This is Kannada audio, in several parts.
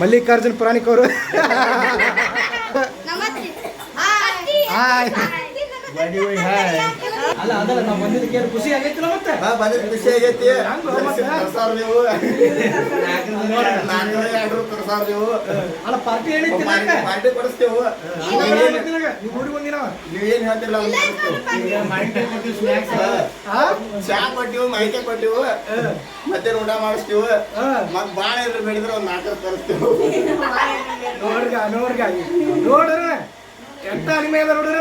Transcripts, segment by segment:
ಮಲ್ಲಿಕಾರ್ಜುನ್ ಪುರಾಣಿಕ್ ಅವರು ನಮಸ್ತೆ ಹಾಯ್ ಅಲ್ಲ ಅದಲ್ಲ ನಾವು ಬಂದಿದ್ದಕ್ಕೆ ಖುಷಿ ಆಗೈತಿ ಮತ್ತೆ? ಹಾ, ಖುಷಿ ಆಗೈತಿ. ಮತ್ತೆ? ತರ್ಸಾರ್ ನೀವು. ನಾನು ಎರಡು ತರ್ಸಾರ್ ನೀವು. ಅಲ್ಲ ಪಾರ್ಟಿ ಹೇಳಿತ್ತು ಪಾರ್ಟಿ- ಪಾರ್ಟಿ ಕೊಡಿಸ್ತೇವು. ನೀವು ಊರಿಗೆ ಬಂದಿನ? ನೀವೇನ್ ಹೇಳ್ತಿಲ್ಲ. ಚಾ ಕೊಟ್ಟಿವು ಮೈಕೆ ಕೊಟ್ಟಿವು. ಮತ್ತೆ ಊಟ ಮಾಡಿಸ್ತೀವು. ಮತ್ ಬಾಳೆ ಬೇಡಿದ್ರೆ ಒಂದ್ ನಾಲ್ಕು ತರಿಸ್ತೇವು. ನೋಡ್ಗ ನೋಡ್ಗ ನೋಡ್ರ. ಎಂತ ಅನಿಮೆ ಅದ ನೋಡ್ರ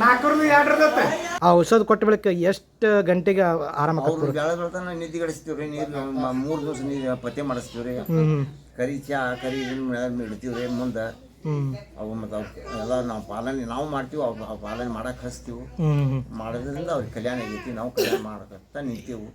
ನಾಲ್ಕರದು ಎರಡರದತ್ತ ಆ ಔಷಧ ಕೊಟ್ಟ ಬಳಿಕ ಎಷ್ಟು ಗಂಟೆಗೆ ಆರಾಮ ಅವ್ರು ಬೆಳ ಬೆಳತನ ನಿದ್ದೆ ಗಡಿಸ್ತೀವ್ರಿ ನೀರು ಮೂರು ದಿವಸ ನೀರು ಪತ್ತೆ ಮಾಡಿಸ್ತೀವ್ರಿ. ಕರಿ ಚಾ ಕರಿ ಇದನ್ನ ಇಡ್ತೀವ್ರಿ ಮುಂದೆ. ಅವು ಮತ್ತು ಎಲ್ಲ ನಾವು ಪಾಲನೆ ನಾವು ಮಾಡ್ತೀವಿ ಅವ್ರು ಅವು ಪಾಲನೆ ಮಾಡಕ್ಕೆ ಹಚ್ತೀವಿ. ಮಾಡೋದ್ರಿಂದ ಅವ್ರಿಗೆ ಕಲ್ಯಾಣ ಆಗೈತಿ ನಾವು ಕಲ್ಯಾಣ ಮಾಡಕತ್ತ ನಿಂತೀವಿ.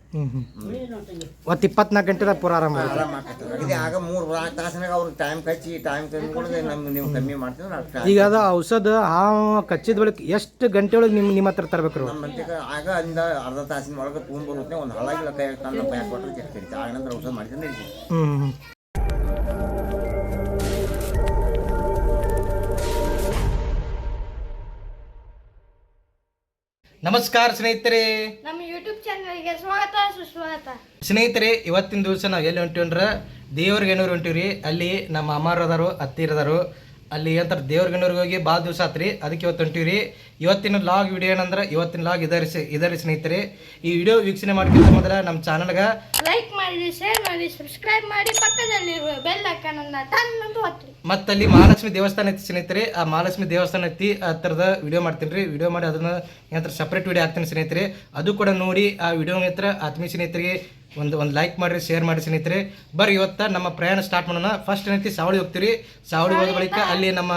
ಒತ್ತು ಇಪ್ಪತ್ನಾಲ್ಕು ಗಂಟೆದಾಗ ಪೂರ ಆರಾಮ ಆರಾಮ ಅಗದಿ ಆಗ ಮೂರು ನಾಲ್ಕು ತಾಸಿನಾಗ ಅವ್ರಿಗೆ ಟೈಮ್ ಕಚ್ಚಿ ಟೈಮ್ ತಂದು ನಮ್ಗೆ ನೀವು ಕಮ್ಮಿ ಮಾಡ್ತೀವಿ ನಾವು ಈಗ ಅದು ಔಷಧ ಆ ಕಚ್ಚಿದ ಬಳಿಕ ಎಷ್ಟು ಗಂಟೆ ಒಳಗೆ ನಿಮ್ಮ ನಿಮ್ಮ ಹತ್ರ ತರಬೇಕು ನಮ್ಮ ಆಗ ಅಂದ ಅರ್ಧ ತಾಸಿನ ಒಳಗೆ ತೊಗೊಂಡ್ಬರುತ್ತೆ ಒಂದು ಹಳಗಿಲ್ಲ ಕೈ ತಂದು ಪ್ಯಾಕ್ ಕೊಟ್ಟರೆ ಚೆಕ್ ಕರಿತೀವಿ. ಆಗ ನಂತರ ಔಷಧ ಮಾಡ್ಕೊಂಡು ನಡೀತೀವಿ ನಮಸ್ಕಾರ ಸ್ನೇಹಿತರೆ. ನಮ್ಮ ಯೂಟ್ಯೂಬ್ ಚಾನಲ್ಗೆ ಸ್ವಾಗತ ಸುಸ್ವಾಗತ. ಸ್ನೇಹಿತರೆ ಇವತ್ತಿನ ದಿವಸ ನಾವು ಎಲ್ಲಿ ಹೊಂಟಿವಂದ್ರೆ ದೇವ್ರಿಗೆ ಏನೂರು ಹೊಂಟಿವ್ರಿ. ಅಲ್ಲಿ ನಮ್ಮ ಅಮ್ಮರದಾರು ಅದಾರು ಅಲ್ಲಿ ಏನಂತಾರೆ ದೇವ್ರಿಗನೂರಿಗೆ ಹೋಗಿ ಭಾಳ ದಿವಸ ಆತ್ರಿ ಅದಕ್ಕೆ ಇವತ್ತು ರೀ ಇವತ್ತಿನ ಲಾಗ್ ವಿಡಿಯೋ ಏನಂದ್ರೆ ಇವತ್ತಿನ ಲಾಗ್ ಇದರಿ ಇದರಿ ಸ್ನೇಹಿತರೆ ಈ ವಿಡಿಯೋ ವೀಕ್ಷಣೆ ಮಾಡ್ಕೊಂತ ಮೊದಲ ನಮ್ಮ ಚಾನಲ್ಗೆ ಲೈಕ್ ಮಾಡಿ ಶೇರ್ ಮಾಡಿ ಸಬ್ಸ್ಕ್ರೈಬ್ ಮಾಡಿ ಪಕ್ಕದಲ್ಲಿರುವ ಬೆಲ್ ಐಕಾನ್ ಅನ್ನು ಟನ್ ಅಂತ ಒತ್ತಿರಿ ಮತ್ತೆ ಅಲ್ಲಿ ಮಹಾಲಕ್ಷ್ಮಿ ದೇವಸ್ಥಾನ ಐತಿ ಸ್ನೇಹಿತರೆ ಆ ಮಹಾಲಕ್ಷ್ಮಿ ದೇವಸ್ಥಾನ ಐತಿ ಆ ಥರದ ವಿಡಿಯೋ ಮಾಡ್ತೀನಿ ರೀ. ವಿಡಿಯೋ ಮಾಡಿ ಅದನ್ನ ಏನಂತ ಸಪ್ರೇಟ್ ವಿಡಿಯೋ ಹಾಕ್ತೀನಿ ಸ್ನೇಹಿತರೆ. ಅದು ಕೂಡ ನೋಡಿ ಆ ವಿಡಿಯೋ ಹತ್ರ ಆತ್ಮೀಯ ಸ್ನೇಹಿತರಿಗೆ ಒಂದು ಒಂದು ಲೈಕ್ ಮಾಡಿರಿ ಶೇರ್ ಮಾಡಿ ಸ್ನೇಹಿತರೆ. ಬರ್ರಿ ಇವತ್ತ ನಮ್ಮ ಪ್ರಯಾಣ ಸ್ಟಾರ್ಟ್ ಮಾಡೋಣ. ಫಸ್ಟ್ ಏನೈತಿ ಸಾವಳಿ ಹೋಗ್ತೀರಿ. ಸಾವಳಿ ಹೋದ ಬಳಿಕ ಅಲ್ಲಿ ನಮ್ಮ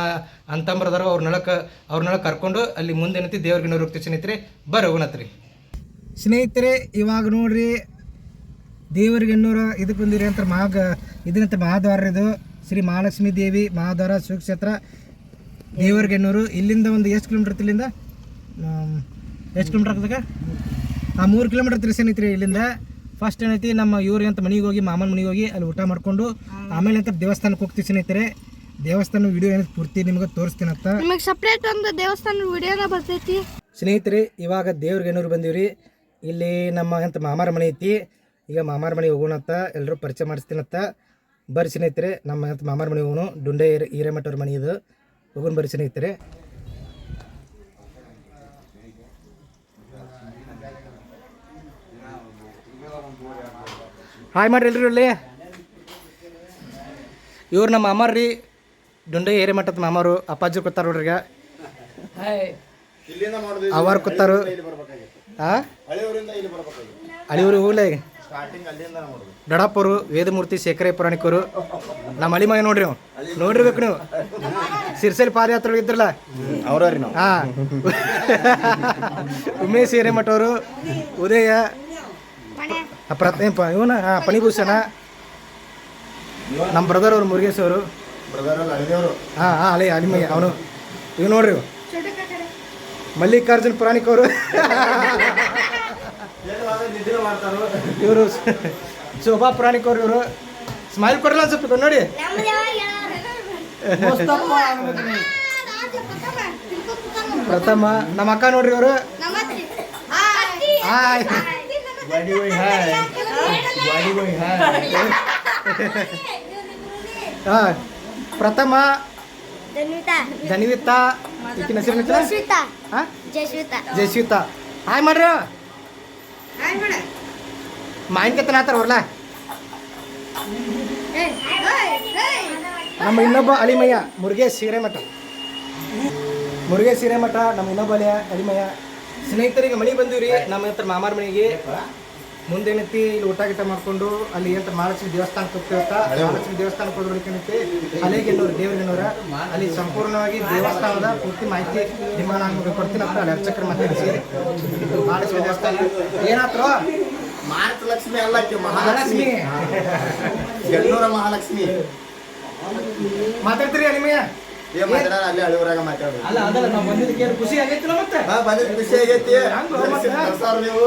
ಅಂತಂಬ್ರದಾರ ಅವ್ರ ನೆಲಕ ಅವ್ರ ನೆಲಕ್ಕೆ ಕರ್ಕೊಂಡು ಅಲ್ಲಿ ಮುಂದೆ ಏನೈತಿ ದೇವ್ರಿಗೆ ಹೋಗ್ತೀವಿ ಸ್ನೇಹಿತರೆ. ಬರ್ರಿ ಹೋಗೋಣತ್ರಿ. ಸ್ನೇಹಿತರೆ ಇವಾಗ ನೋಡ್ರಿ ದೇವರಿಗೆ ಎನ್ನೂರ ಇದಕ್ಕೆ ಬಂದಿರಿ ಅಂತ ಮಹಾಗ ಇದನ್ನಂತ ಮಹಾದ್ವಾರ ಇದು. ಶ್ರೀ ಮಹಾಲಕ್ಷ್ಮೀ ದೇವಿ ಮಹಾದ್ವಾರ ಸುಕ್ಷೇತ್ರ ದೇವರಿಗೆ ಇನ್ನೂರು ಇಲ್ಲಿಂದ ಒಂದು ಎಷ್ಟು ಕಿಲೋಮೀಟರ್ ಇಲ್ಲಿಂದ? ಎಷ್ಟು ಕಿಲೋಮೀಟರ್ ಆಗ್ತದೆ? ಆ ಮೂರು ಕಿಲೋಮೀಟರ್ ಸ್ನೇಹಿತರೆ ಇಲ್ಲಿಂದ. ಫಸ್ಟ್ ಏನೈತಿ ನಮ್ಮ ಇವ್ರಿಗೆ ಅಂತ ಮನೆಗೆ ಹೋಗಿ ಮಾಮನ ಮನೆಗೆ ಹೋಗಿ ಅಲ್ಲಿ ಊಟ ಮಾಡ್ಕೊಂಡು ಆಮೇಲೆ ಅಂತ ದೇವಸ್ಥಾನಕ್ಕೆ ಹೋಗ್ತೀವಿ ಸ್ನೇಹಿತರೆ. ದೇವಸ್ಥಾನ ವಿಡಿಯೋ ಏನೈತಿ ಪೂರ್ತಿ ನಿಮ್ಗೆ ತೋರಿಸ್ತೀನಂತ. ನಿಮಗೆ ಸಪ್ರೇಟ್ ಒಂದು ದೇವಸ್ಥಾನ ವಿಡಿಯೋನ ಬರ್ತೈತಿ. ಸ್ನೇಹಿತರೆ ಇವಾಗ ದೇವ್ರಿಗೆ ಏನೂರು ಬಂದೀವ್ರಿ ಇಲ್ಲಿ ನಮ್ಮ ಅಂತ ಮಾಮಾರ ಮನೆ ಐತಿ. ಈಗ ಮಾಮಾರ ಮನೆಗೆ ಹೋಗೋಣಂತ ಎಲ್ಲರೂ ಪರಿಚಯ ಮಾಡಿಸ್ತೀನಂತ. ಬರ್ರಿ ಸ್ನೇಹಿತರೆ ನಮ್ಮ ಅಂತ ಮಾಮಾರ ಮನೆಗೆ ಹೋಗೋಣ ಡುಂಡೆ ಹಿರೇ- ಹಿರೇಮಠ ಅವ್ರ ಮನೆ ಇದು. ಹೋಗೋಣ ಬರ್ರಿ ಸ್ನೇಹಿತರೆ. ಹಾಯ್ ಮಾಡ್ರಿ ಎಲ್ರಿ ಅಲ್ಲಿ ಇವ್ರು ನಮ್ಮ ಮಾಮಾರ್ ರೀ. ದುಂಡೆ ಏರಿ ಮಟ್ಟದ ಮಾಮಾರು ಅಪ್ಪಾಜಿ ಕೂತಾರ ನೋಡ್ರಿ ಅವರು ಕೂತಾರು. ಇಲ್ಲಿ ಬರ್ಬೇಕಾಗಿತ್ತು. ಆ? ಹಳೆಯವರಿಂದ ಇಲ್ಲಿ ಬರ್ಬೇಕಾಗಿತ್ತು. ಅಳಿವ್ರು ಹೋಗ್ಲೇ ದೊಡ್ಡಪ್ಪರು ವೇದಮೂರ್ತಿ ಶೇಖರೇ ಪುರಾಣಿಕರು. ನಮ್ಮ ಅಳಿಮಗ ನೋಡ್ರಿ ನೀವು ನೋಡಿರ್ಬೇಕು ನೀವು. ಸಿರ್ಸಲ್ ಪಾದಯಾತ್ರೆ ಇದ್ರಲ್ಲ. ಅವ್ರಿ ನಾವು. ಹಾ. ಉಮೇಶ್ ಹಿರೇಮಠ ಅವರು ಉದಯ ಪ್ರತ್ ಇವನ ಹಾ ಪಣಿಭೂಷಣ ನಮ್ಮ ಬ್ರದರ್ ಅವರು ಮುರುಗೇಶ್ ಅವರು. ಹಾಂ ಹಾಂ ಅಲೆ ಅಳಿಮಯ್ಯ ಅವನು. ಇವ್ ನೋಡ್ರಿ ಇವ್. ಮಲ್ಲಿಕಾರ್ಜುನ್ ಪುರಾಣಿಕ್ ಅವರು. ಇವರು ಶೋಭಾ ಪುರಾಣಿಕ್ ಅವರು ಇವರು. ಸ್ಮೈಲ್ ಕೊಡಲ್ಲ ಸ್ವಲ್ಪ ನೋಡಿ. ಪ್ರಥಮ ನಮ್ಮ ಅಕ್ಕ ನೋಡ್ರಿ ಇವರು. ನಮಸ್ತೆ ಹಾಯ್ ಹಾ ಪ್ರಥಮ ಧನ್ವಿತಾ ಧನ್ವಿತಾ ಈಕಿನ ಹೆಸರು ಏನೈತಿ? ಜಸ್ವಿತಾ ಹಾ ಜಸ್ವಿತಾ ಜಯಶ್ವಿತಾ ಹಾಯ್ ಮಾಡ್ರಿ ಮಾಯಿನ್ಕೆತ್ತನ ಆತಾರ ಅವ್ರಲ್ಲ ನಮ್ಮ ಇನ್ನೊಬ್ಬ ಅಳಿಮಯ್ಯ ಮುರುಗೇಶ್ ಹಿರೇಮಠ ಮುರುಗೇಶ್ ಹಿರೇಮಠ ನಮ್ಮ ಇನ್ನೊಬ್ಬ ಅಳಿಯ ಅಳಿಮಯ್ಯ ಸ್ನೇಹಿತರಿಗೆ ಮನೆಗೆ ಬಂದಿವ್ರಿ. ನಮ್ಮ ಹತ್ರ ಮಾಮಾರ ಮನೆಗೆ. ಮುಂದೇನೈತಿ ಇಲ್ಲಿ ಊಟ ಗಿಟ ಮಾಡ್ಕೊಂಡು ಅಲ್ಲಿ ಏನಂತ ಮಹಾಲಕ್ಷ್ಮಿ ದೇವಸ್ಥಾನಕ್ಕೆ ಹೋಗ್ತೀವತ್ತ ಮಹಾಲಕ್ಷ್ಮಿ ದೇವಸ್ಥಾನಕ್ಕೆ ಹೋದ್ರಕ್ಕೇನೈತಿ ಅಲೆಗೆನ್ನೂರು ದೇವರಿಗೆನ್ನೂರ ಅಲ್ಲಿ ಸಂಪೂರ್ಣವಾಗಿ ದೇವಸ್ಥಾನದ ಪೂರ್ತಿ ಮಾಹಿತಿ ನಿಮಗೆ ನಾನು ಕೊಡ್ತೀನಿ. ಅಂತ ಅಲ್ಲಿ ಅರ್ಚಕರ ಮಾತಾಡಿಸಿ ಮಹಾಲಕ್ಷ್ಮಿ ದೇವಸ್ಥಾನ. ಏನಾತ್ರ? ಮಹಾಲಕ್ಷ್ಮಿ ಲಕ್ಷ್ಮಿ ಅಲ್ಲ ಮಹಾಲಕ್ಷ್ಮಿ. ಎಣ್ಣೂರ ಮಹಾಲಕ್ಷ್ಮಿ. ಮಾತಾಡ್ತೀರಿ ಅಳಿಮಯ್ಯ ಏನ್ ಮಾತಾಡ ಅಲ್ಲಿ ಹಳೆಯವರಾಗ ಮಾತಾಡೋದು. ಅಲ್ಲ ಅದಲ್ಲ ನಾವು ಬಂದಿದ್ದಕ್ಕೆ ಏನು ಖುಷಿ ಆಗೈತಿಲ್ಲ ಮತ್ತೆ? ಹಾ ಬಂದಿದ್ ಖುಷಿ ಆಗೈತಿ. ಹಂಗ್ ಹೋಗ್ ಮತ್ತೆ. ತರ್ಸಾರ್ ನೀವು.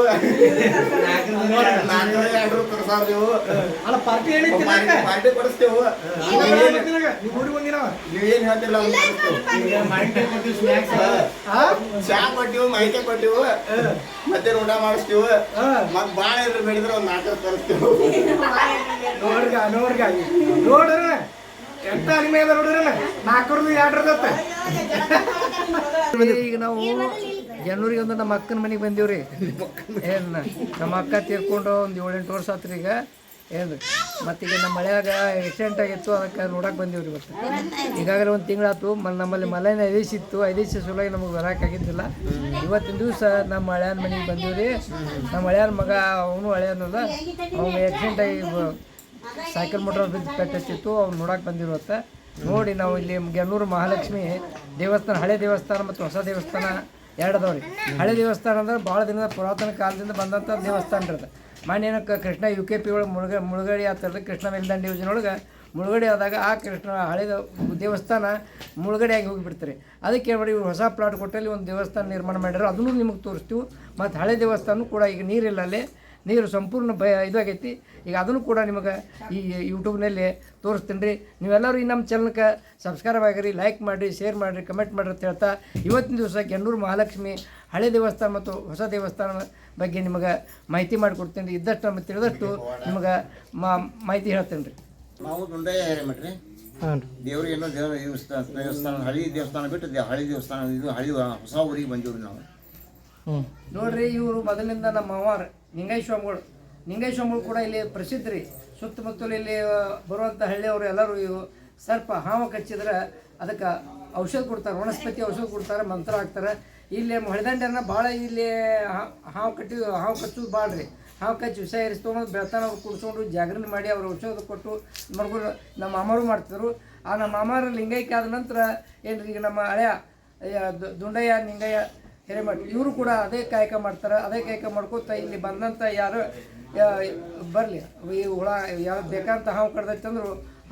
ನಾಲ್ಕನೇ ಆರ್ಡ್ರು ತರ್ಸಾರ್ ನೀವು. ಅಲ್ಲ ಪಾರ್ಟಿ ಏನೈತಿ ಪಾರ್ಟಿ ಪಾರ್ಟಿ ಕೊಡಿಸ್ತೇವು. ನೀವೇನ್ ನೀವು ಊರಿಗೆ ಬಂದಿನವ ನೀವೇನ್ ಹೇಳ್ತಿಲ್ಲ ಅವ್ನ್ ಕರೆಸ್ತೀವಿ. ಹಾ. ಚಾ ಕೊಟ್ಟಿವು ಮೈಕೆ ಕೊಟ್ಟಿವು. ಮತ್ತೆ ಊಟ ಮಾಡಿಸ್ತೀವಿ. ಮತ್ ಬಾಳ ಇದ್ರೆ ಬೆಳೆದ್ರೆ ಒಂದ್ ನಾಲ್ಕು ತರಿಸ್ತೀವಿ. ನೋಡ್ಗ ನೋಡ್ಗ. ನೋಡ್ರ. ಈಗ ನಾವು ಜನವರಿಗೆ ಒಂದು ನಮ್ಮ ಅಕ್ಕನ ಮನೆಗೆ ಬಂದೀವ್ರಿ. ಏನ್, ನಮ್ಮ ಅಕ್ಕ ತೀರ್ಕೊಂಡು ಒಂದು ಏಳೆಂಟು ವರ್ಷ ಆತ್ರಿ ಈಗ. ಏನು ಮತ್ತೀಗ ನಮ್ಮ ಮಳೆಯಾಗ ಆಕ್ಸಿಡೆಂಟ್ ಆಗಿತ್ತು, ಅದಕ್ಕೆ ನೋಡಕ್ಕೆ ಬಂದೀವ್ರಿ ಇವತ್ತು. ಈಗಾಗಲೇ ಒಂದು ತಿಂಗಳಾತು ಮ ನಮ್ಮಲ್ಲಿ ಮಳೆನ ಐದೇಶಿತ್ತು ಐದೇಶ ಸಲುವಾಗಿ ನಮಗೆ ಬರೋಕ್ಕಾಗಿದ್ದಿಲ್ಲ ಇವತ್ತಿನ ದಿವಸ ನಮ್ಮ ಹಳೆಯನ ಮನೆಗೆ ಬಂದೀವ್ರಿ. ನಮ್ಮ ಹಳೆಯನ ಮಗ, ಅವನು ಹಳೆಯನಲ್ಲ, ಅವನು ಆಕ್ಸಿಡೆಂಟ್ ಆಗಿ ಸೈಕಲ್ ಮೋಟರ್ ಬಿದ್ದು ಪೆಟ್ಟಿತ್ತು ಅವ್ರು ನೋಡಕ್ಕೆ ಬಂದಿರುತ್ತೆ. ನೋಡಿ ನಾವು ಇಲ್ಲಿ ಗೆನ್ನೂರು ಮಹಾಲಕ್ಷ್ಮಿ ದೇವಸ್ಥಾನ, ಹಳೆ ದೇವಸ್ಥಾನ ಮತ್ತು ಹೊಸ ದೇವಸ್ಥಾನ ಎರಡು ಹಳೆ ದೇವಸ್ಥಾನ ಅಂದ್ರೆ ಭಾಳ ದಿನದ ಪುರಾತನ ಕಾಲದಿಂದ ಬಂದಂಥ ದೇವಸ್ಥಾನ ಇರುತ್ತೆ ಏನಕ್ಕೆ ಕೃಷ್ಣ ಯು ಕೆ ಪಿ ಒಳಗೆ ಮುಳುಗ ಮುಳುಗಡೆ ಆಗ್ತದೆ ಕೃಷ್ಣ ಮೇಲ್ದಂಡೆ ಯೋಜನೆ ಒಳಗೆ ಮುಳುಗಡೆ ಆದಾಗ ಆ ಕೃಷ್ಣ ಹಳೆದ ದೇವಸ್ಥಾನ ಮುಳುಗಡೆ ಆಗಿ ಹೋಗಿಬಿಡ್ತಾರೆ ಅದಕ್ಕೆ ಏನು ಇವ್ರು ಹೊಸ ಪ್ಲಾಟ್ ಕೊಟ್ಟಲ್ಲಿ ಒಂದು ದೇವಸ್ಥಾನ ನಿರ್ಮಾಣ ಮಾಡ್ಯಾರ. ಅದನ್ನು ನಿಮಗೆ ತೋರಿಸ್ತೀವಿ. ಮತ್ತು ಹಳೆ ದೇವಸ್ಥಾನ ಕೂಡ ಈಗ ನೀರಿಲ್ಲ ಅಲ್ಲಿ. ನೀರು ಸಂಪೂರ್ಣ ಭಯ ಇದಾಗೈತಿ. ಈಗ ಅದನ್ನು ಕೂಡ ನಿಮಗೆ ಈ ಯೂಟ್ಯೂಬ್ನಲ್ಲಿ ತೋರಿಸ್ತೀನಿ ರೀ. ನೀವೆಲ್ಲರೂ ಈ ನಮ್ಮ ಚಾನಲ್ಗೆ ಸಬ್ಸ್ಕ್ರೈಬ್ ಆಗಿರಿ ಲೈಕ್ ಮಾಡಿರಿ ಶೇರ್ ಮಾಡಿರಿ ಕಮೆಂಟ್ ಮಾಡಿರಿ ಅಂತ ಹೇಳ್ತಾ ಇವತ್ತಿನ ದಿವಸ ಗೆನ್ನೂರು ಮಹಾಲಕ್ಷ್ಮಿ ಹಳೆ ದೇವಸ್ಥಾನ ಮತ್ತು ಹೊಸ ದೇವಸ್ಥಾನ ಬಗ್ಗೆ ನಿಮಗೆ ಮಾಹಿತಿ ಮಾಡಿಕೊಡ್ತೀನಿ ರೀ. ಇದ್ದಷ್ಟು ನಮಗೆ ತಿಳಿದಷ್ಟು ನಿಮಗೆ ಮಾ ಮಾಹಿತಿ ಹೇಳ್ತೇನೆ ರೀ. ನಾವು ದುಂಡಯ್ಯ ಹೇರಿಮಟ್ರಿ ಹಾಂ ರೀ. ದೇವ್ರಿಗೆ ಏನೋ ದೇವ ದೇವಸ್ಥಾನ ದೇವಸ್ಥಾನ ಹಳಿ ದೇವಸ್ಥಾನ ಬಿಟ್ಟು ಹಳಿ ದೇವಸ್ಥಾನ ಇದು ಹಳಿ ಹೊಸ ಊರಿಗೆ ಬಂದೀವ್ರಿ ನಾವು. ಹ್ಞೂ ನೋಡ್ರಿ ಇವರು ಮೊದಲಿಂದ ನಮ್ಮ ಮಾವಾರ. ನಿಂಗೈ ಸ್ವಾಮಿಗಳು ನಿಂಗೈ ಸ್ವಾಮಿಗಳು ಕೂಡ ಇಲ್ಲಿ ಪ್ರಸಿದ್ಧ ರೀ ಸುತ್ತಮುತ್ತಲು ಇಲ್ಲಿ ಬರುವಂಥ ಹಳ್ಳಿಯವರು ಎಲ್ಲರೂ ಇವು. ಸರ್ಪ ಹಾವು ಕಚ್ಚಿದ್ರೆ ಅದಕ್ಕೆ ಔಷಧ ಕೊಡ್ತಾರೆ, ವನಸ್ಪತಿ ಔಷಧ ಕೊಡ್ತಾರೆ, ಮಂತ್ರ ಹಾಕ್ತಾರೆ. ಇಲ್ಲಿ ಹೊಳೆದಂಡೆನ ಭಾಳ ಇಲ್ಲಿ ಹಾವು ಕಟ್ಟಿ, ಹಾವು ಕಚ್ಚೋದು ಭಾಳ ರೀ ಹಾವು ಕಚ್ಚಿ ವಿಷ ಏರಿಸಿ ತೊಗೊಂಡು ಬೆಳ್ತಾನ ಅವ್ರು ಕುಡಿಸ್ಕೊಂಡು ಜಾಗರಣೆ ಮಾಡಿ ಅವ್ರು ಔಷಧ ಕೊಟ್ಟು ಮಾಡ್ಕೊಂಡು ನಮ್ಮ ಮಾಮರು ಮಾಡ್ತಿದ್ರು. ಆ ನಮ್ಮ ಮಾಮಾರ ಲಿಂಗೈಕ್ಯ ಆದ ನಂತರ ಏನು ಈಗ ನಮ್ಮ ಹಳೆಯ ದುಂಡಯ್ಯ, ನಿಂಗಯ್ಯ ಹಿರೇಮಠ ಇವರು ಕೂಡ ಅದೇ ಕಾಯಕ ಮಾಡ್ತಾರೆ, ಅದೇ ಕಾಯಕ ಮಾಡ್ಕೋತಾ ಇಲ್ಲಿ ಬಂದಂಥ ಯಾರು ಬರಲಿ. ಈ ಹುಳ ಯಾವ ಬೇಕಂತ ಹಾವು ಕಡ್ದೈತೆ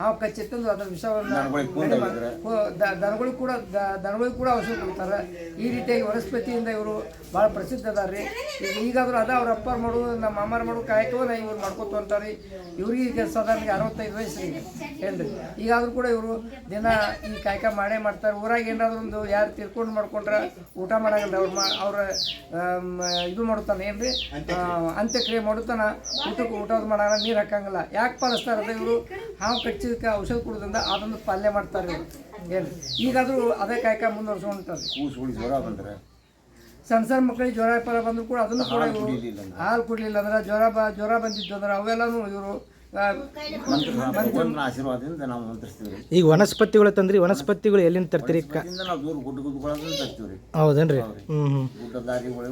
ಹಾವು ಕಚ್ಚಿತ್ತಂದು ಅದ್ರ ವಿಷವನ್ನು ದನಗಳಿಗೆ ಕೂನ್ ಕಡಿಮೆ ಮಾಡ್- ಆಗಿದ್ರೆ. ಕೋ- ದ- ದನಗಳಿಗೆ ಕೂಡ ದ- ದನಗಳಿಗೆ ಕೂಡ ಔಷಧ ಕೊಡ್ತಾರೆ. ಈ ರೀತಿಯಾಗಿ ವನಸ್ಪತಿಯಿಂದ ಇವರು ಭಾಳ ಪ್ರಸಿದ್ಧ ಅದಾರ ರೀ ಈಗ ಈಗಾದ್ರೂ ಅದ ಅವ್ರ ಅಪ್ಪಾರು ಮಾಡೋದು ನಮ್ಮ ಮಾಮಾರು ಮಾಡೋ ಕಾಯಕವನ್ನ ಇವ್ರು ಮಾಡ್ಕೊತ ಅಂತಾರೆ. ಇವ್ರಿಗೆ ಈಗ ಸಾಧಾರಣ ಅರವತ್ತೈದು ವಯಸ್ಸು ಈಗ ಏನ್ರಿ? ಈಗಾದರೂ ಕೂಡ ಇವರು ದಿನ ಈ ಕಾಯಕ ಮಾಡೇ ಮಾಡ್ತಾರೆ. ಊರಾಗ ಏನಾದ್ರು ಒಂದು ಯಾರು ತಿರ್ಕೊಂಡು ಮಾಡ್ಕೊಂಡ್ರೆ ಊಟ ಮಾಡಂಗಿಲ್ಲ ಅವ್ರು ಮಾ ಅವ್ರ ಇದು ಮಾಡುತ್ತಾನೆ ಏನ್ರಿ? ರೀ ಅಂತ್ಯಕ್ರಿಯೆ ಮಾಡುತ್ತಾನ. ಊಟಕ್ಕೆ ಊಟದ ಮಾಡೋಣ ನೀರು ಹಾಕಂಗಿಲ್ಲ. ಯಾಕೆ ಪಾಲಿಸ್ತಾರೆ ಅಂದ್ರೆ ಇವರು ಹಾವು ಕಚ್ಚಿದಕ್ಕೆ ಔಷಧ ಕುಡಿದ್ರಿಂದ ಅದೊಂದು ಪಾಲನೆ ಮಾಡ್ತಾರೆ ಏನು ಈಗಾದರೂ ಅದೇ ಕಾಯಕ ಮುಂದುವರ್ಸ್ಕೊಂಡ್ತಾರೆ ಕೂಸುಗಳು ಜ್ವರ ಬಂದ್ರೆ? ಸಣ್ಣ ಸಣ್ಣ ಮಕ್ಕಳಿಗೆ ಜ್ವರ ಪರ ಬಂದ್ರು ಕೂಡ ಅದನ್ನು ಕೂಡ ಹಾಲು ಕುಡಿಲಿಲ್ಲ ಅಂದ್ರೆ. ಹಾಲು ಕುಡ್ಲಿಲ್ಲ ಅಂದ್ರೆ ಜ್ವರ ಬ ಜ್ವರ ಬಂದಿತ್ತು ಅಂದ್ರೆ ಅವೆಲ್ಲನೂ ಇವರು ಮಂತ್ರ ಭಗವಂತನ ಆಶೀರ್ವಾದದಿಂದ ನಾವು ಮಂತ್ರಿಸ್ತೀವಿ ರೀ. ಈಗ ವನಸ್ಪತಿಗಳು ತಂದ್ರಿ ವನಸ್ಪತಿಗಳು ಎಲ್ಲಿಂದ ತರ್ತೀರಿ? ಕ ಅದರಿಂದ ನಾವು ದೂರ ಗುಡ್ಡ ಗುಡ್ಡಗಳನ್ನ ತರ್ತೀವಿ ರೀ. ಹೌದೇನ್ರಿ? ಹ್ಞೂ ಹ್ಞೂ ಗುಡ್ಡ. ದಾರಿಗಳು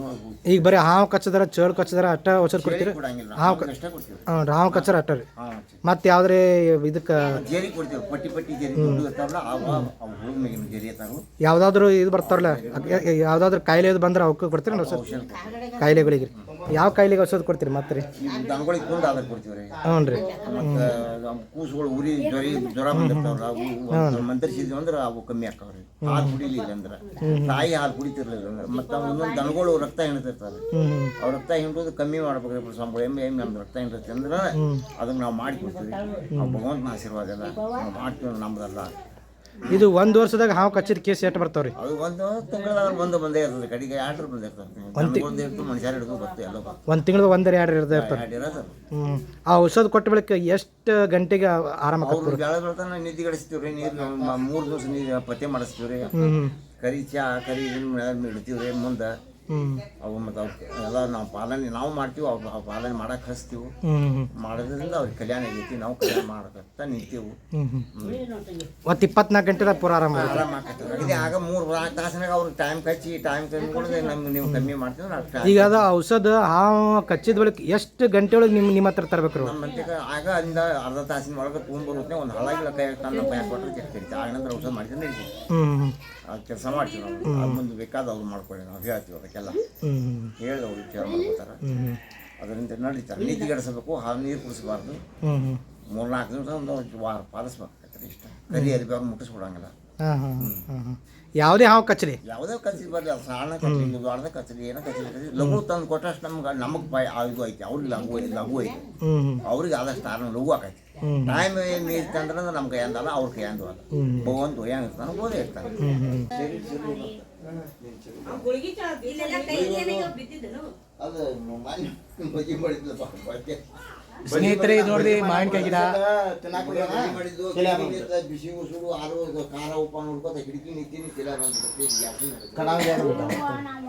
ಈಗ ಬರೀ ಹಾವು ಕಚ್ಚದಾರ ಚೇಳು ಕಚ್ಚದಾರ ಅಟ್ಟ ಔಷಧ ಕೊಡ್ತೀರಿ? ಕೊಡಂಗಿಲ್ಲ ಹಾವು ನಾವು ಅಷ್ಟೇ ಕೊಡ್ತೀವಿ. ಹಾಂ ಹಾವು ಕಚ್ಚರ ಅಟ್ಟ ರೀ. ಹಾಂ ಮತ್ತೆ ಯಾವ್ದ್ರಿ ಇದಕ್ಕೆ ಜೇರಿ ಕೊಡ್ತೀವಿ ಪಟ್ಟಿ ಪಟ್ಟಿ ಜೇರಿ ದುಡ್ಡು ಇರ್ತಾವಲ್ಲ ಅವ ಅವು ಹುಡುಗ ಮೇಗಿನ ಜೇರಿ ಇರ್ತಾವು ಯಾವ್ದಾದ್ರು ಇದು ಬರ್ತಾರಲ್ಲ ಯಾವ್ದಾದ್ರು ಕಾಯಿಲೆ ಇದು ಬಂದ್ರೆ ಅವಕ್ಕೆ ಕೊಡ್ತೀರಿ ಔಷಧ ಕೊಡ್ತೀವಿ. ಯಾವ ಕಾಯಿಲೆಗೆ ಔಷಧ ಕೊಡ್ತೀರಿ ಮತ್ತೆ ರೀ? ದನಗಳಿಗೆ ಕುಂದ ಆಧಾರ ಕೊಡ್ತೀವಿ ರೀ. ಹ್ಞೂ ರೀ. ಮತ್ತೆ ನಮ್ಮ ಕೂಸುಗಳು ಉರಿ ಜ್ವರ ಜ್ವರ ಬಂದಿರ್ತಾವ್ರ ಅವು ಮಂತ್ರಿಸಿದ್ವಿ ಅಂದ್ರೆ ಅವು ಕಮ್ಮಿ ಆಕಾವ್ರಿ ಹಾಲು ಕುಡಿಲಿಲ್ಲ ಅಂದ್ರೆ. ತಾಯಿ ಹಾಲು ಕುಡಿತಿರ್ಲಿಲ್ಲ ಅಂದ್ರೆ. ಮತ್ತೆ ಒಂದೊಂದು ದನಗಳು ರಕ್ತ ಹಿಂಡ್ತಿರ್ತಾರೆ ಅವ್ರ ರಕ್ತ ಹಿಂಡೋದು ಕಮ್ಮಿ ಮಾಡ್ಬೇಕು ಸಂಬಳ ಎಮ್ಮೆ ಎಮ್ಮೆ ನಮ್ದು ರಕ್ತ ಅಂದ್ರೆ ಅದನ್ನ ನಾವು ಮಾಡಿ ಕೊಡ್ತೀವಿ ಭಗವಂತನ ಆಶೀರ್ವಾದ ಎಲ್ಲ ನಾವು ಮಾಡ್ತೀವಿ ನಮ್ದಲ್ಲ. ಇದು ಒಂದ್ ವರ್ಷದಾಗ ಹಾವು ಕಚ್ಚಿದ ಕೇಸ್ ಎಷ್ಟು ಬರ್ತಾವ್ರಿ? ಅದು ಒಂದು ತಿಂಗಳದಾಗ ಒಂದು ಬಂದೇ ಇರ್ತದೆ ಕಡೆಗೆ ಒಂದು ಮನುಷ್ಯರು ಹಿಡಿದು ಬರ್ತದೆ ಎಲ್ಲ ಬರ್ತದೆ. ಒಂದು ತಿಂಗಳು ಒಂದರ ಎರಡು ಇರ್ತಾ ಇರ್ತಾರೆ ಇರೋದು. ಹ್ಞೂ ಆ ಔಷಧ ಕೊಟ್ಟ ಬಳಿಕ ಎಷ್ಟು ಗಂಟೆಗೆ ಆರಾಮ ಅವ್ರು ಬೆಳ ಬೆಳತನ ನಿದ್ದೆ ಗಡಿಸ್ತೀವಿ ರೀ ನೀರು ಮೂರು ದಿವಸ ನೀರು ಪತ್ತೆ ಮಾಡಿಸ್ತೀವಿ ರೀ ಕರಿ ಚಾ ಕರಿ ಇದನ್ನ ಇಡ್ತೀವಿ ರೀ ಮುಂದೆ. ಹ್ಞೂ ಅವು ಮತ್ತು ಎಲ್ಲ ನಾವು ಪಾಲನೆ ನಾವು ಮಾಡ್ತೀವಿ ಅವ್ರು ಅವು ಪಾಲನೆ ಮಾಡಕ್ ಹಚ್ತೀವಿ. ಮಾಡೋದ್ರಿಂದ ಅವ್ರಿಗೆ ಕಲ್ಯಾಣ ಆಗೈತಿ ನಾವು ಕಲ್ಯಾಣ ಮಾಡಕತ್ತ ನಿಂತೀವಿ. ಒತ್ತು ಇಪ್ಪತ್ನಾಲ್ಕು ಗಂಟೆ ಪೂರ ಆರಾಮ ಆರಾಮ ಅಗದಿ ಆಗ ಮೂರು ತಾಸಿನಾಗ ಅವ್ರಿಗೆ ಟೈಮ್ ಕಚ್ಚಿ ಟೈಮ್ ತಂದ್ಕೊಂಡು ನಮ್ಗೆ ನೀವು ಕಮ್ಮಿ ಮಾಡ್ತೀವಿ ನಾವು ಈಗ ಅದು ಔಷಧ ಹಾವು ಕಚ್ಚಿದ ಬಳಿಕ ಎಷ್ಟು ಗಂಟೆ ಒಳಗೆ ನಿಮ್ಮ ನಿಮ್ಮ ಹತ್ರ ತರಬೇಕು ನಮ್ಮ ಮಂತ್ರಿಗ ಆಗ ಅಂದ ಅರ್ಧ ತಾಸಿನ ಒಳಗೆ ತೊಗೊಂಡ್ಬರುತ್ತೆ ಒಂದು ಹಳಗಿಲ್ಲ ಕೈ ತಂದು ಕೈ ಕೊಟ್ಟರೆ ತೆಗ್ತೀರಿ ಆಗ ನಂತರ ಔಷಧ ನಡೀತೀವಿ ಅದು ಕೆಲಸ ಮಾಡ್ತೀವಿ ನಾವು. ಮುಂದೆ ಬೇಕಾದ ಅವ್ರು ಮಾಡ್ಕೊಳ್ಳಿ ನಾವು ಹೇಳ್ತೀವಿ ಅದಕ್ಕೆಲ್ಲ ಹ್ಞೂ ಹೇಳಿ ಅವ್ರು ವಿಚಾರ ಮಾಡ್ಕೋತಾರೆ ಅದರಿಂದ ನಡೀತಾರೆ ನೀತಿಗಡಿಸಬೇಕು ಹಾಲು ನೀರು ಕುಡಿಸಬಾರ್ದು. ಮೂರ್ನಾಲ್ಕು ದಿವಸ ಒಂದು ವಾರ ಪಾಲಿಸ್ಬೇಕಾಗ್ತದೆ ಇಷ್ಟ. ಕರಿ ಅದು ಬೇಗ ಮುಟ್ಟಿಸ್ಕೊಡಂಗಿಲ್ಲ ಯಾವುದೇ ಹಾವು ಕಚರಿ. ಯಾವುದೇ ಕಚರಿ ಬರಲಿ ಅದು ಸಣ್ಣ ಕಚರಿ ದೊಡ್ಡದ ಕಚ್ಚಲಿ ಏನೋ ಕಚ್ಚಲಿ ಕಚರಿ ಲಘು ತಂದು ಕೊಟ್ಟಷ್ಟು ನಮ್ಗೆ ನಮಗೆ ಭಯ ಆ ಇದು ಐತಿ ಅವ್ರಿಗೆ ಲಘು ಐತಿ ಲಘು ಐತಿ. ಅವ್ರಿಗೆ ಆದಷ್ಟು ಆರಾಮ ಲಘು ಆಕೈತಿ. ಟೈಮ್ ಟೈಮ್ ಮೀರ್ತಂದ್ರೆ ನಮ್ಮ ಕೈಯಂದಲ್ಲ ಅವ್ರ ಕೈಯಂದು ಅಲ್ಲ ಬಂದು ಭಗವಂತ ಹೆಂಗ್ ಇರ್ತಾನೆ ಬೋದೇ ಇರ್ತಾನೆ. ಅದು ಮಾನ್ಯ. ಸ್ನೇಹಿತರೆ ಇದು ನೋಡ್ರಿ ಮಾವಿನಕಾಯಿ ಗಿಡ. ತಿನ್ನಾಕ ಹೋಗ್ಯಾನ? ತಲೆ ಬಂದಿತ್ತ, ಬಿಸಿ ಉಸುಡು ಆರು ಇದು ಖಾರ ಉಪ್ಪ ನೋಡ್ಕೊತ ಹಿಡ್ಕಿ ನಿಂತೀನಿ ತಿಲ ಮೇಲೆ.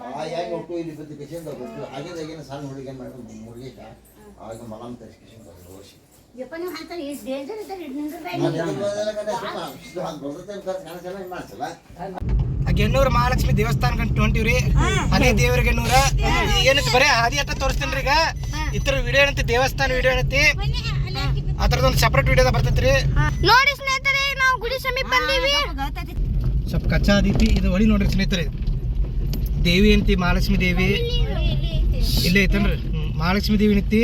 ಆ ಒಟ್ಟು ಇಲ್ಲಿ ಬಿದ್ದು ಗೊತ್ತು ಆಗಿದಾಗಿನ ಸಣ್ಣ ಹುಡುಗಿ ಮುರುಗೇಕ ಆವಾಗ ಮಲಮ್ ತರಿಸಿ ಕಿಶನ್ ಬಂದು ಓಡಿಸಿ. ಗೆನ್ನೂರು ಮಹಾಲಕ್ಷ್ಮಿ ದೇವಸ್ಥಾನ ಗಂಟ ಹೊಂಟಿವ್ರಿ ಅದೇ ದೇವ್ರ ಗೆನ್ನೂರ. ಏನಂತ ಬರೇ ಹಾದಿ ಅಂತ ತೋರಿಸ್ತೀನಿ ಈಗ. ಇತರ ವಿಡಿಯೋ ಏನಂತ? ದೇವಸ್ಥಾನ ವಿಡಿಯೋ ಏನತಿ? ಅದ್ರದ್ದು ಒಂದು ಸಪ್ರೇಟ್ ವಿಡಿಯೋದ ಬರ್ತೈತ್ರಿ. ನೋಡಿ ಸ್ನೇಹಿತರೆ ನಾವು ಗುಡಿ ಸಮೀಪ ಬಂದೀವಿ. ಸ್ವಲ್ಪ ಕಚ್ಚಾ ಆದೈತಿ ಇದು ಹೊಳಿ ನೋಡ್ರಿ ಸ್ನೇಹಿತರೆ. ದೇವಿ ಅಂತಿ ಮಹಾಲಕ್ಷ್ಮಿ ದೇವಿ. ಇಲ್ಲೇ ಐತನ್ರಿ. ಮಹಾಲಕ್ಷ್ಮಿ ದೇವಿ ನಿಂತಿ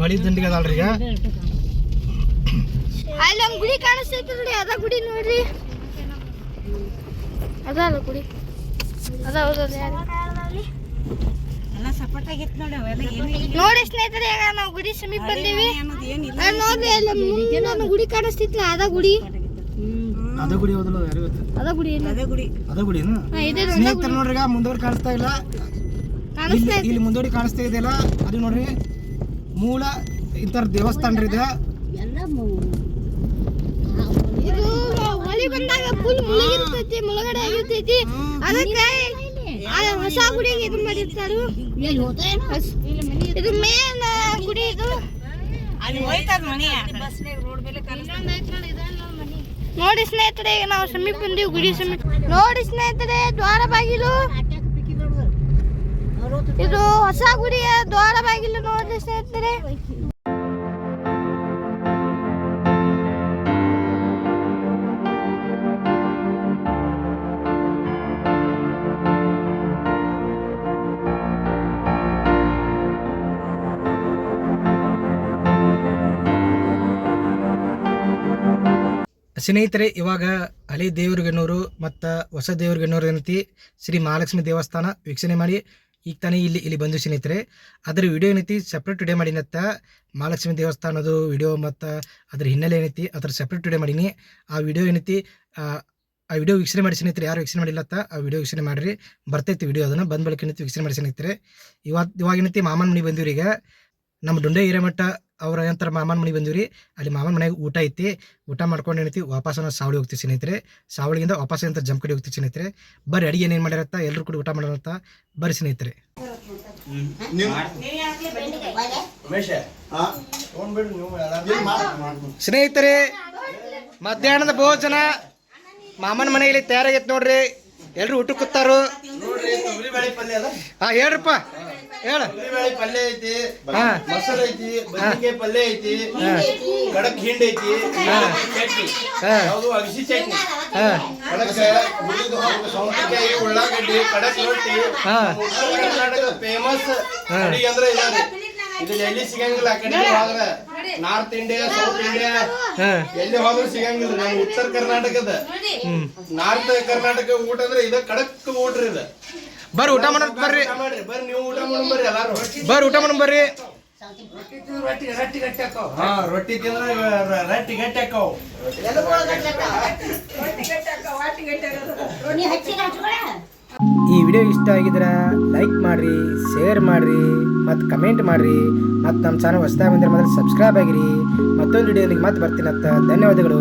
ಹೊಳಿ ದಂಡಿಗೆ ಅದಲ್ರಿ ಈಗ. ಅಲ್ಲಿ ಒಂದು ಗುಡಿ ನೋಡಿ ಅದ ಗುಡಿ ನೋಡ್ರಿ. ಅದ ಕುಡಿ. ಗುಡಿ ಅದ ನೋಡಿ ಸ್ನೇಹಿತರೆ ಈಗ ನಾವು ಗುಡಿ ಸಮೀಪ ಬಂದೀವಿ. ಅಲ್ಲಿ ಒಂದು ಗುಡಿ ಅದ ಗುಡಿ. ಅದ ಗುಡಿ ಹೋದಲ್ಲ ಯಾರು ಗೊತ್ತು? ಅದ ಗುಡಿ ಇಲ್ಲ. ಅದ ಗುಡಿನ ಹಾ, ಇದೆ ನೋಡಿ, ಅದ ಸ್ನೇಹಿತರು ನೋಡ್ರಿ ಈಗ ಮುಂದೋಡಿ ಕಾಣಿಸ್ತಾ ಇಲ್ಲ. ಕಾಣಿಸ್ತಾ ಇಲ್ಲಿ ಇಲ್ಲಿ ಮುಂದೋಡಿ ಕಾಣಿಸ್ತಾ ಇದೆಯಲ್ಲ ಅದು ನೋಡ್ರಿ ಮೂಲ ಇಂಥರ ದೇವಸ್ಥಾನ ಇದೆ ಇದು ಇದು ಹೊಳಿ ಬಂದಾಗ ಫುಲ್ ಮುಳುಗಿರ್ತೈತಿ ಮುಳುಗಡೆ ಆಗಿರ್ತೈತಿ. ಅದಕ್ಕೆ ಹೊಸ ಗುಡಿಗೆ ಇದು ಮಾಡಿರ್ತಾರು. ಇದು ಮೇನ್ ಗುಡಿ ಇದು. ನೋಡಿ ಸ್ನೇಹಿತರೆ ಈಗ ನಾವು ಸಮೀಪ ಬಂದೀವಿ ಗುಡಿ ಸಮೀಪ. ನೋಡಿ ಸ್ನೇಹಿತರೆ ದ್ವಾರ ಬಾಗಿಲು ಇದು ಹೊಸ ಗುಡಿಯ ದ್ವಾರ ಬಾಗಿಲು ನೋಡಿ ಸ್ನೇಹಿತರೆ. ಸ್ನೇಹಿತರೆ, ಇವಾಗ ಹಳೆ ದೇವ್ರಿಗನ್ನೂರು ಮತ್ತು ಹೊಸ ದೇವ್ರಿಗನ್ನೂರು ಏನತಿ, ಶ್ರೀ ಮಹಾಲಕ್ಷ್ಮಿ ದೇವಸ್ಥಾನ ವೀಕ್ಷಣೆ ಮಾಡಿ, ಈಗ ತಾನೇ ಇಲ್ಲಿ ಇಲ್ಲಿ ಬಂದು ಸ್ನೇಹಿತರೆ. ಅದ್ರ ವಿಡಿಯೋ ಏನೈತಿ ಸಪ್ರೇಟ್ ವಿಡಿಯೋ ಮಾಡಿನತ್ತ. ಮಹಾಲಕ್ಷ್ಮಿ ದೇವಸ್ಥಾನದು ವಿಡಿಯೋ ಮತ್ತು ಅದ್ರ ಹಿನ್ನೆಲೆ ಏನೈತಿ, ಅದ್ರ ಸಪ್ರೇಟ್ ವಿಡಿಯೋ ಮಾಡೀನಿ. ಆ ವಿಡಿಯೋ ಏನೈತಿ, ಆ ವಿಡಿಯೋ ವೀಕ್ಷಣೆ ಮಾಡಿ ಸ್ನೇಹಿತರೆ, ಯಾರು ವೀಕ್ಷಣೆ ಮಾಡಿಲ್ಲತ್ತ ಆ ವಿಡಿಯೋ ವೀಕ್ಷಣೆ ಮಾಡಿರಿ. ಬರ್ತೈತಿ ವಿಡಿಯೋ ಅದನ್ನು ಬಂದ ಬಳಿಕ ಏನೈತಿ ವೀಕ್ಷಣೆ ಮಾಡಿ ಸ್ನೇಹಿತರೆ. ಇವತ್ತು ಇವಾಗ ಏನೈತಿ, ಮಾಮನ ಮನೆ ಈಗ ನಮ್ಮ ದುಂಡೆ ಹಿರೇಮಠ ಅವ್ರ ಏನಂತಾರೆ ಮಾಮನ ಮನೆಗೆ ಬಂದಿವ್ರಿ. ಅಲ್ಲಿ ಮಾಮನ ಮನೆಗೆ ಊಟ ಐತಿ. ಊಟ ಮಾಡ್ಕೊಂಡು ಏನೈತಿ ವಾಪಸ್ ನಾವು ಸಾವಳಿ ಹೋಗ್ತೀವಿ ಸ್ನೇಹಿತರೆ. ಸಾವಳಿಯಿಂದ ವಾಪಸ್ ಅಂತ ಜಂಪ್ ಕಡೆ ಹೋಗ್ತೀವಿ ಸ್ನೇಹಿತರೆ. ಬರ್ರಿ ಅಡಿಗೆ ಏನೇನು ಮಾಡ್ಯಾರತ್ತ ಎಲ್ಲರೂ ಕೂಡ ಊಟ ಮಾಡಿರತ್ತ ಬರ್ರಿ ಸ್ನೇಹಿತರೆ. ಸ್ನೇಹಿತರೆ ಮಧ್ಯಾಹ್ನದ ಭೋಜನ ಮಾಮನ ಮನೆಯಲ್ಲಿ ತಯಾರಾಗೈತೆ ನೋಡ್ರಿ. ಎಲ್ರು ಊಟಕ್ಕೆ ಕೂತಾರು. ಹಾ ಹೇಳ್ರಪ್ಪ. ಹೇಳ. ಪಲ್ಯ ಐತಿ ಮಸಾಲ ಐತಿ ಬದ್ನಿಕಾಯಿ ಪಲ್ಯ ಐತಿ ಕಡಕ್ ಹಿಂಡ್ ಐತಿ ಚಟ್ನಿ. ಯಾವುದು ಅಗಸಿ ಚಟ್ನಿ. ಕಡಕ್ ಸೌಂತಿಕಾಯಿ ಉಳ್ಳಾಗಡ್ಡಿ ಕಡಕ್ ರೊಟ್ಟಿ. ಹಾ. ಉತ್ತರ ಕರ್ನಾಟಕ ಫೇಮಸ್. ಅಡಿಗೆ ಅಂದ್ರೆ ಇದಾರೆ ಇದು ಎಲ್ಲಿ ಸಿಗಂಗಿಲ್ಲ ಆ ಕಡೆ ಹೋದ್ರೆ ನಾರ್ತ್ ಇಂಡಿಯಾ ಸೌತ್ ಇಂಡಿಯಾ ಎಲ್ಲಿ ಹೋದ್ರೂ ಸಿಗಂಗಿಲ್ಲ ನಮ್ಮ ಉತ್ತರ ಕರ್ನಾಟಕದ. ನಾರ್ತ್ ಕರ್ನಾಟಕ ಊಟ ಅಂದ್ರೆ ಇದು ಕಡಕ್ ಊಟ್ರಿ ಇದು. ಬರ್ರಿ ಊಟ ಮಾಡೋಣ ಬರ್ರಿ. ಬರ್ರಿ ನೀವು ಊಟ ಮಾಡೋಣ ಬರ್ರಿ ಎಲ್ಲಾರು. ಬರ್ರಿ ಊಟ ಮಾಡೋಣ ಬರ್ರಿ. ಹಾ ರೊಟ್ಟಿ ತಿಂದ್ರೆ ರೊಟ್ಟಿ ಗಟ್ಟಿ ಈ ವಿಡಿಯೋ ಇಷ್ಟ ಆಗಿದ್ರೆ ಲೈಕ್ ಮಾಡಿರಿ ಶೇರ್ ಮಾಡಿರಿ ಮತ್ತು ಕಮೆಂಟ್ ಮಾಡ್ರಿ. ಮತ್ತು ನಮ್ಮ ಚಾನಲ್ ಹೊಸ್ದಾಗಿ ಬಂದರೆ ಮೊದಲು ಸಬ್ಸ್ಕ್ರೈಬ್ ಆಗಿರಿ. ಮತ್ತೊಂದು ವಿಡಿಯೋ ವಿಡಿಯೋಲಿಗೆ ಮತ್ತೆ ಬರ್ತೀನತ್ತ ಧನ್ಯವಾದಗಳು.